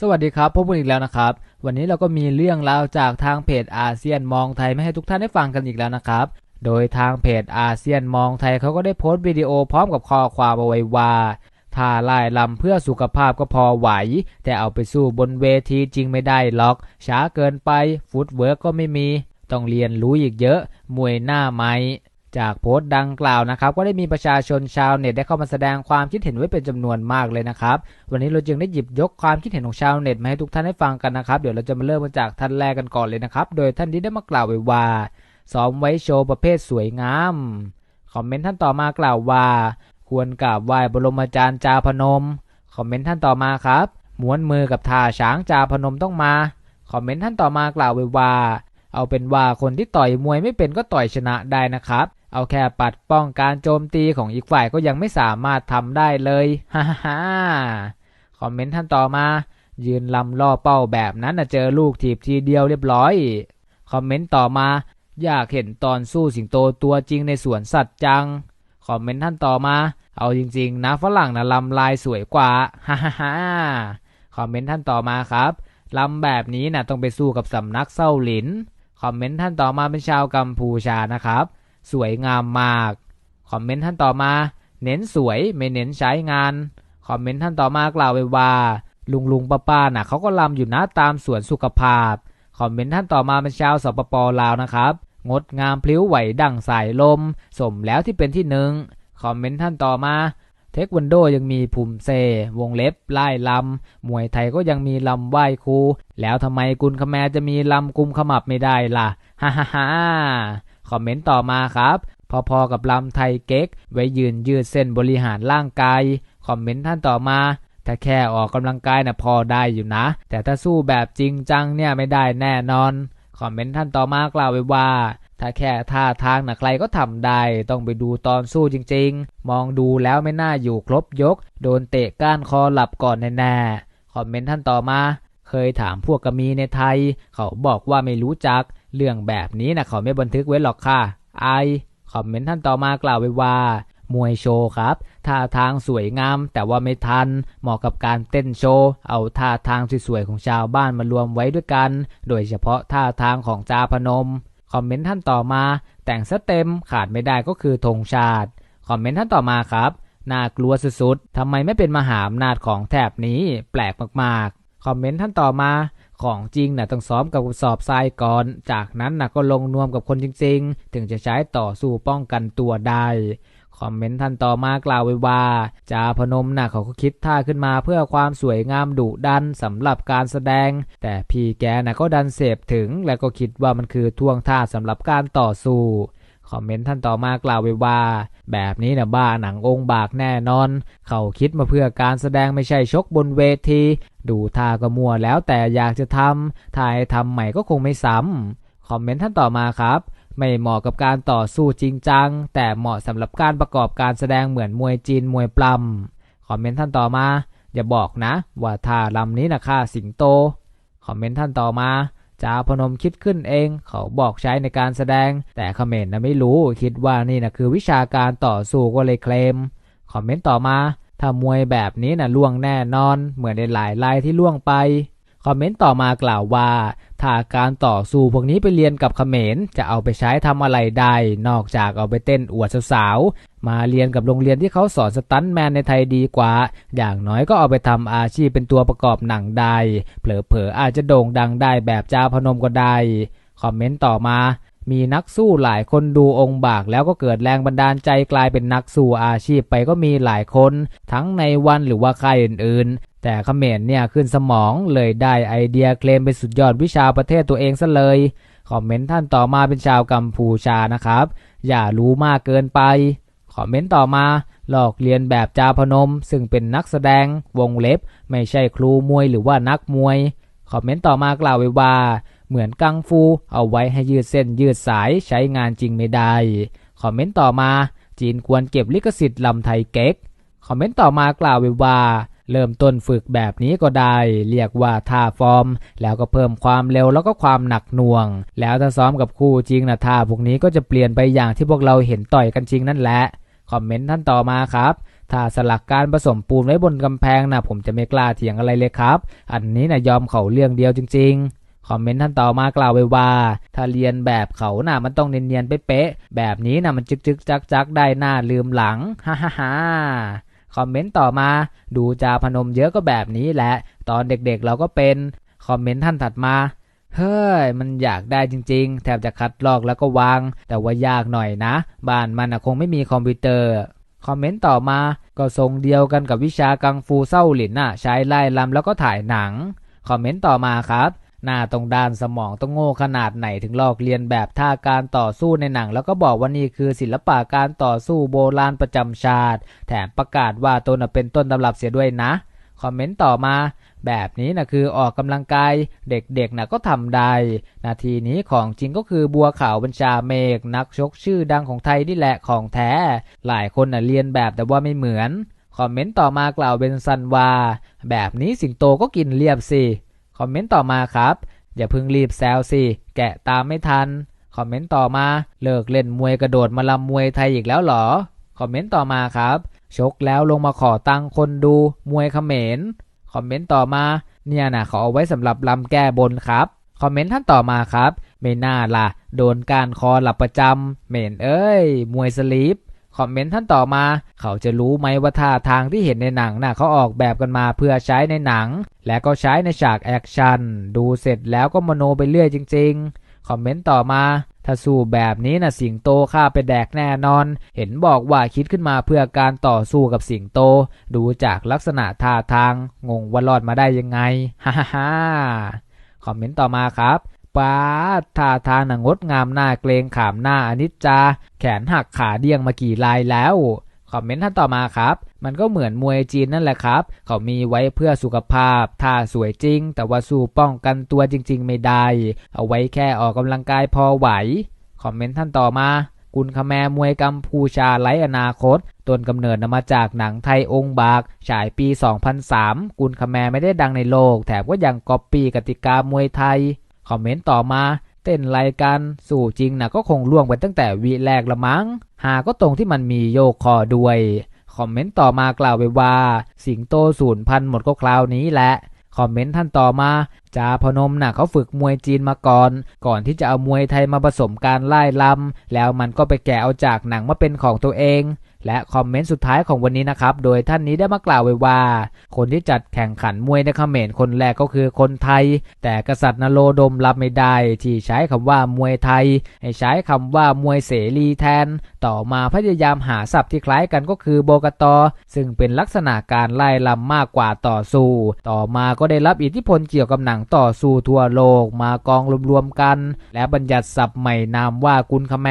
สวัสดีครับพบกันอีกแล้วนะครับ วันนี้เราก็มีเรื่องราวจากทางเพจอาเซียนมองไทยมาให้ทุกท่านได้ฟังกันอีกแล้วนะครับ โดยทางเพจอาเซียนมองไทยเขาก็ได้โพสต์วิดีโอพร้อมกับข้อความเอาไว้ว่าถ้าไล่ลำเพื่อสุขภาพก็พอไหว แต่เอาไปสู้บนเวทีจริงไม่ได้หรอก ช้าเกินไปฟุตเวิร์กก็ไม่มี ต้องเรียนรู้อีกเยอะมวยหน้าไม้ จากโพสต์ดังกล่าวนะครับ ก็ได้มีประชาชนชาวเน็ตได้เข้ามาแสดงความคิดเห็นไว้เป็นจำนวนมากเลยนะครับ วันนี้เราจึงได้หยิบยกความคิดเห็นของชาวเน็ตมาให้ทุกท่านได้ฟังกันนะครับ เดี๋ยวเราจะมาเริ่มกันจากท่านแรกกันก่อนเลยนะครับ โดยท่านที่ได้มากล่าวไว้ว่าซ้อมไว้โชว์ประเภทสวยงามคอมเมนต์ท่านต่อมากล่าวว่า ควรกราบไหว้บรมอาจารย์จาพนมคอมเมนต์ท่านต่อมาครับม้วนมือกับท่าช้างจาพนมต้องมาคอมเมนต์ท่านต่อมากล่าวไว้ว่า เอาเป็นว่าคนที่ต่อยมวยไม่เป็นก็ต่อยชนะได้นะครับ เอาแค่ปัดป้องการโจมตีของอีกฝ่ายก็ยังไม่สามารถทำได้เลยฮ่าฮ่าคอมเมนต์ท่านต่อมา ยืนลำล่อเป้าแบบนั้นนะเจอลูกถีบทีเดียวเรียบร้อย คอมเมนต์ต่อมา อยากเห็นตอนสู้สิงโตตัวจริงในสวนสัตว์จัง คอมเมนต์ท่านต่อมา เอาจริงๆนะฝรั่งนะลำลายสวยกว่าฮ่าฮ่าคอมเมนต์ท่านต่อมาครับลำแบบนี้นะต้องไปสู้กับสำนักเศร้าหลิน คอมเมนต์ท่านต่อมาเป็นชาวกัมพูชานะครับ สวยงามมาก คอมเมนต์ท่านต่อมา เน้นสวยไม่เน้นใช้งาน คอมเมนต์ท่านต่อมากล่าวไว้ว่า ลุงลุงป้าป้าน่ะเขาก็ลำอยู่นะตามสวนสุขภาพ คอมเมนต์ท่านต่อมาเป็นชาวสปปลาวนะครับ งดงามพลิ้วไหวดั่งสายลม สมแล้วที่เป็นที่หนึ่ง คอมเมนต์ท่านต่อมาเทควันโดยังมีภูมิเซ วงเล็บไล่ลำ มวยไทยก็ยังมีลำไหว้ครู แล้วทำไมกุลคแมจะมีลำกุมขมับไม่ได้ล่ะ ฮ่าฮ่าฮ่า คอมเมนต์ต่อมาครับพอๆกับลำไทยเก๊ก ไว้ยืนยืดเส้นบริหารร่างกาย คอมเมนต์ท่านต่อมา ถ้าแค่ออกกำลังกายนะ่ะพอได้อยู่นะ แต่ถ้าสู้แบบจริงจังเนี่ยไม่ได้แน่นอน คอมเมนต์ท่านต่อมากล่าวไว้ว่า ถ้าแค่ท่าทางนะใครก็ทำได้ ต้องไปดูตอนสู้จริงๆ มองดูแล้วไม่น่าอยู่ครบยก โดนเตะก้านคอหลับก่อนแน่ๆ คอมเมนต์ท่านต่อมา เคยถามพวกกมีในไทย เขาบอกว่าไม่รู้จัก เรื่องแบบนี้นะเขาไม่บันทึกไว้หรอกค่ะ ไอคอมเมนต์ท่านต่อมากล่าวไว้ว่า มวยโชว์ครับท่าทางสวยงาม แต่ว่าไม่ทัน เหมาะกับการเต้นโชว์ เอาท่าทางสวยๆของชาวบ้านมารวมไว้ด้วยกัน โดยเฉพาะท่าทางของจาพนม คอมเมนต์ท่านต่อมา แต่งซะเต็มขาดไม่ได้ก็คือธงชาติ คอมเมนต์ท่านต่อมาครับ น่ากลัวสุดๆทำไมไม่เป็นมหาอำนาจของแถบนี้ แปลกมากๆ คอมเมนต์ท่านต่อมา ของจริงนะ่ะต้องซ้อมกับกระสอบทรายก่อน จากนั้นนะ่ะก็ลงนวมกับคนจริง ๆ ถึงจะใช้ต่อสู้ป้องกันตัวได้คอมเมนต์ท่านต่อมากล่าวไว้ว่าจาพนมนะ่ะเขาก็คิดท่าขึ้นมาเพื่อความสวยงามดุดันสำหรับการแสดง แต่พี่แกนะ่ะก็ดันเสพถึงและก็คิดว่ามันคือท่วงท่าสำหรับการต่อสู้ คอมเมนต์ท่านต่อมากล่าวไว้ว่า แบบนี้นะบ้าหนังองค์บากแน่นอน เขาคิดมาเพื่อการแสดงไม่ใช่ชกบนเวที ดูท่าก็มัวแล้วแต่อยากจะทำถ่ายทำใหม่ก็คงไม่ซ้ำคอมเมนต์ท่านต่อมาครับ ไม่เหมาะกับการต่อสู้จริงจัง แต่เหมาะสำหรับการประกอบการแสดงเหมือนมวยจีนมวยปล้ำคอมเมนต์ท่านต่อมา อย่าบอกนะ ว่าท่าลำนี้นะค่าสิงโต คอมเมนต์ท่านต่อมา จาพนมคิดขึ้นเอง เขาบอกใช้ในการแสดง แต่เขมรนะไม่รู้คิดว่านี่นะคือวิชาการต่อสู้ก็เลยเคลม คอมเมนต์ต่อมา ถ้ามวยแบบนี้นะล่วงแน่นอน เหมือนในหลายรายที่ล่วงไป คอมเมนต์ต่อมากล่าวว่า ถ้าการต่อสู้พวกนี้ไปเรียนกับเขมรจะเอาไปใช้ทำอะไรได้ นอกจากเอาไปเต้นอวดสาวๆ มาเรียนกับโรงเรียนที่เขาสอนสตันแมนในไทยดีกว่า อย่างน้อยก็เอาไปทำอาชีพเป็นตัวประกอบหนังได้ เผลอๆอาจจะโด่งดังได้แบบจ้าพนมก็ได้ คอมเมนต์ต่อมามีนักสู้หลายคนดูองค์บากแล้วก็เกิดแรงบันดาลใจกลายเป็นนักสู้อาชีพไปก็มีหลายคน ทั้งในวันหรือว่าค่ายอื่น แต่เขมรเนี่ยขึ้นสมองเลยได้ไอเดียเคลมเป็นสุดยอดวิชาประเทศตัวเองซะเลยคอมเมนต์ท่านต่อมาเป็นชาวกัมพูชานะครับ อย่ารู้มากเกินไปคอมเมนต์ต่อมาหลอกเรียนแบบจาพนม ซึ่งเป็นนักแสดงวงเล็บ ไม่ใช่ครูมวยหรือว่านักมวยคอมเมนต์ต่อมากล่าวไว้ว่า เหมือนกังฟูเอาไว้ให้ยืดเส้นยืดสายใช้งานจริงไม่ได้คอมเมนต์ต่อมา จีนควรเก็บลิขสิทธิ์ลำไทยเก๊กคอมเมนต์ต่อมากล่าวไว้ว่า เริ่มต้นฝึกแบบนี้ก็ได้ เรียกว่าท่าฟอร์ม แล้วก็เพิ่มความเร็วแล้วก็ความหนักหน่วง แล้วถ้าซ้อมกับคู่จริงนะท่าพวกนี้ก็จะเปลี่ยนไปอย่างที่พวกเราเห็นต่อยกันจริงนั่นแหละคอมเมนต์ท่านต่อมาครับถ้าสลักการผสมปูนไว้บนกำแพงนะผมจะไม่กล้าเถียงอะไรเลยครับ อันนี้นะยอมเขาเรื่องเดียวจริง ๆคอมเมนต์ท่านต่อมากล่าวไว้ว่า ถ้าเรียนแบบเขาน่ะมันต้องเนียนๆเป๊ะๆแบบนี้นะมันจึกจึกจักจักได้หน้าลืมหลังฮ่าฮ่าฮ่า คอมเมนต์ต่อมา ดูจาพนมเยอะก็แบบนี้แหละ ตอนเด็กๆเราก็เป็น คอมเมนต์ท่านถัดมา เฮ้ย มันอยากได้จริงๆ แทบจะคัดลอกแล้วก็วาง แต่ว่ายากหน่อยนะ บ้านมันคงไม่มีคอมพิวเตอร์คอมเมนต์ต่อมาก็ทรงเดียวกันกับวิชากังฟูเศร้าหลินน่ะ ใช้ไล่ลำแล้วก็ถ่ายหนัง คอมเมนต์ต่อมาครับ หน้าตรงด้านสมองต้องโง่ขนาดไหนถึงลอกเลียนแบบท่าการต่อสู้ในหนัง แล้วก็บอกว่านี่คือศิลปะการต่อสู้โบราณประจำชาติ แถมประกาศว่าตนนะเป็นต้นตำรับเสียด้วยนะ คอมเมนต์ต่อมาแบบนี้นะคือออกกำลังกายเด็กๆนะก็ทำได้ นาทีนี้ของจริงก็คือบัวขาวบัญชาเมฆนักชกชื่อดังของไทยนี่แหละของแท้ หลายคนนะเรียนแบบแต่ว่าไม่เหมือน คอมเมนต์ต่อมากล่าวเป็นซันว่า แบบนี้สิงโตก็กินเรียบสิ คอมเมนต์ต่อมาครับ อย่าเพิ่งรีบแซวสิแกะตามไม่ทัน คอมเมนต์ต่อมาเลิกเล่นมวยกระโดดมาลำมวยไทยอีกแล้วหรอ คอมเมนต์ต่อมาครับชกแล้วลงมาขอตังค์คนดูมวยเขมร คอมเมนต์ต่อมาเนี่ยนะเขาเอาไว้สำหรับลำแก้บนครับ คอมเมนต์ท่านต่อมาครับ ไม่น่าล่ะ โดนการคอหลับประจำเหม็นเอ้ย มวยสลีป คอมเมนต์ท่านต่อมา เขาจะรู้ไหมว่าท่าทางที่เห็นในหนังน่ะเขาออกแบบกันมาเพื่อใช้ในหนัง และก็ใช้ในฉากแอคชั่น ดูเสร็จแล้วก็มโนไปเรื่อยจริง ๆ คอมเมนต์ต่อมา ถ้าสู้แบบนี้นะสิงโตฆ่าไปแดกแน่นอน เห็นบอกว่าคิดขึ้นมาเพื่อการต่อสู้กับสิงโต ดูจากลักษณะท่าทาง งงว่ารอดมาได้ยังไง ฮ่าฮ่าฮ่าคอมเมนต์ต่อมาครับ ปาท่าทางงดงามหน้าเกรงขามหน้าอนิจจา แขนหักขาเดี้ยงมากี่ลายแล้วคอมเมนต์ท่านต่อมาครับ มันก็เหมือนมวยจีนนั่นแหละครับ เขามีไว้เพื่อสุขภาพ ท่าสวยจริง แต่ว่าสู้ป้องกันตัวจริง ๆ ไม่ได้ เอาไว้แค่ออกกำลังกายพอไหว คอมเมนต์ท่านต่อมากุลคแมมวยกัมพูชาไร้อนาคต ต้นกำเนิดนมาจากหนังไทยองค์บาก ฉายปี 2003 กุลคแมไม่ได้ดังในโลก แถมก็ยังก๊อปปี้กติกามวยไทย คอมเมนต์ต่อมา เต้นไรกันสู่จริงนะก็คงล่วงไปตั้งแต่วิแรกละมั้ง หาก็ตรงที่มันมีโยกคอด้วย คอมเมนต์ต่อมากล่าวไว้ว่า สิงโตสูญพันหมดก็คราวนี้แหละ คอมเมนต์ท่านต่อมาจาพนมน่ะเขาฝึกมวยจีนมาก่อน ก่อนที่จะเอามวยไทยมาผสมการไล่ลำแล้วมันก็ไปแกะเอาจากหนังมาเป็นของตัวเอง และคอมเมนต์สุดท้ายของวันนี้นะครับ โดยท่านนี้ได้มากล่าวไว้ว่า คนที่จัดแข่งขันมวยในเขมรคนแรกก็คือคนไทย แต่กษัตริย์นโรดมรับไม่ได้ ที่ใช้คำว่ามวยไทย ให้ใช้คำว่ามวยเสรีแทน ต่อมาพยายามหาศัพท์ที่คล้ายกันก็คือโบกตอ ซึ่งเป็นลักษณะการไล่ลำมากกว่าต่อสู้ ต่อมาก็ได้รับอิทธิพลเกี่ยวกับหนังต่อสู้ทั่วโลกมากองรวมๆกัน และบัญญัติศัพท์ใหม่นามว่ากุลคแม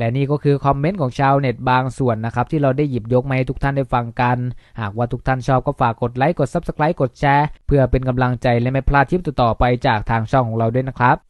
และนี่ก็คือคอมเมนต์ของชาวเน็ตบางส่วนนะครับ ที่เราได้หยิบยกมาให้ทุกท่านได้ฟังกัน หากว่าทุกท่านชอบก็ฝากกดไลค์กด Subscribe กดแชร์เพื่อเป็นกำลังใจและไม่พลาดทริปต่อๆไปจากทางช่องของเราด้วยนะครับ